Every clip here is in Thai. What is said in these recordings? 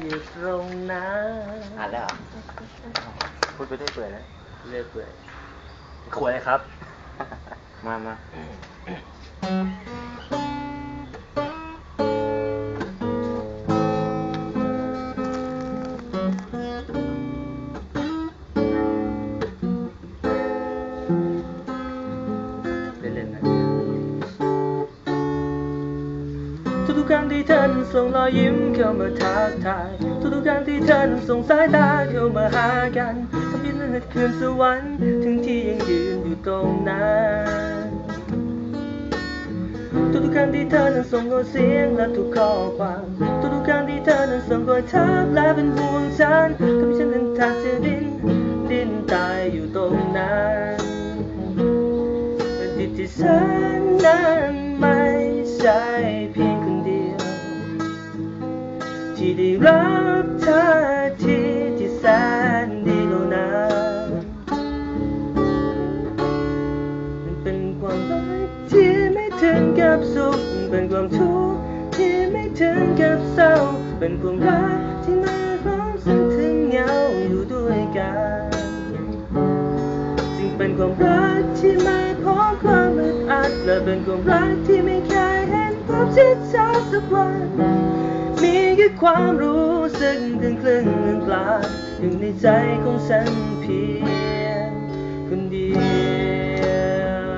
อยู่ตรงนั้นอ่านแล้วเหรอพูดไปได้เปื่อยแล้วเรื่อยเปื่อยขวยครับ มามา ทุกๆครั้งที่เธอนั้นส่งรอยยิ้มเข้ามาทักทาย ทุกๆครั้งที่เธอนั้นส่งสายตาเข้ามาหากันทำให้นั้นคืนสวรรค์ถึงที่ยังยืนอยู่ตรงนั้นทุกๆครั้งที่เธอนั้นส่งข้อเสียงและทุกข้อความทุกๆครั้งที่เธอนั้นส่งรอยทับและเป็นห่วงฉันทำให้ฉัน ที่ได้รับท่าทีที่แสนดีเหล่านั้นมันเป็นความรักที่ไม่ถึงกับสุขเป็นความทุกข์ที่ไม่ถึงกับเศร้า เป็นความรักที่มาพร้อมซึ่งถึงเหงาอยู่ด้วยกันจึงเป็นความรักที่มาพร้อมความอึดอัดและเป็นความรักที่ไม่เคยเห็นภาพชัดชัดสักวัน มีแค่ความรู้สึกครึ่งครึ่งกลางอยู่ในใจของฉันเพียงคนเดียว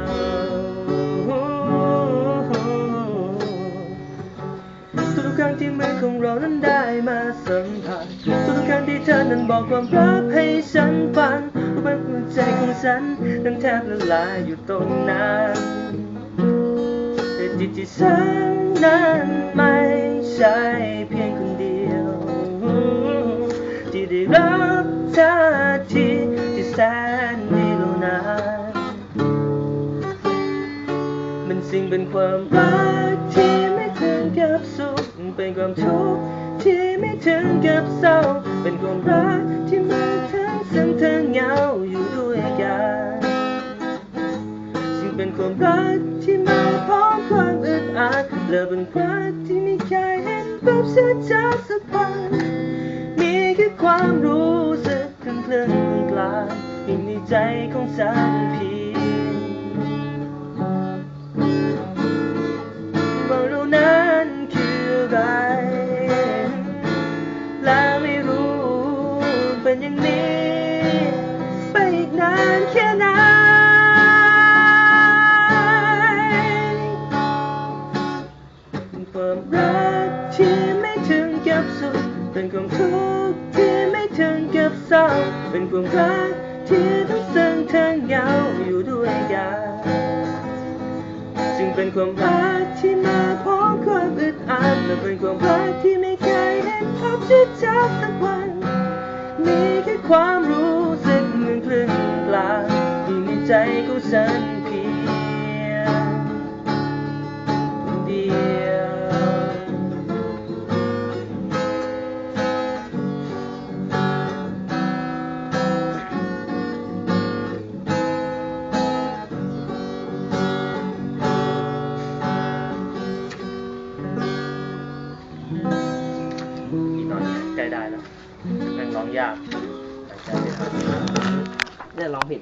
ทุกๆครั้งที่มือของเรานั้นได้มาสัมผัสทุกๆครั้งที่เธอนั้นบอกความรักให้ฉันฟังรู้ไหมหัวใจของฉันนั้นแทบละลายอยู่ตรงนั้นแต่จิตที่ฉันนั้นไม่ ใช่เพียงคนเดียว ที่ได้รับท่าทีที่แสนดีเหล่านั้นมันสิ่งเป็นความรักที่ไม่ถึงกับสุขเป็นความทุกข์ที่ไม่ถึงกับเศร้า เป็นความรักที่มาทั้งซึ้งทั้งเหงาอยู่ด้วยกันซึ่งเป็นความรักที่มาพร้อมความอึดอัดและเป็นรัก แบบชัดๆสักวัน มีแค่ความรู้สึกคลึงกลางอยู่ในใจของฉันเพียงว่าเรานั้นคืออะไร และไม่รู้เป็นอย่างนี้ เป็นความทุกข์ที่ไม่ถึงกับเศร้า เป็นความรักที่ทั้งซึ้งทั้งเหงาอยู่ด้วยกันจึงเป็นความรักที่มาพร้อมความอึดอัดและเป็นความรักที่ไม่เคยเห็นภาพชัดชัดสักวัน มีแค่ความรู้สึกหนึ่งครึ่งกลางอยู่ในใจของฉัน อีกหน่อยใกล้ได้แล้วแม่งร้องยากหายใจไม่ทันเนี่ยร้องผิด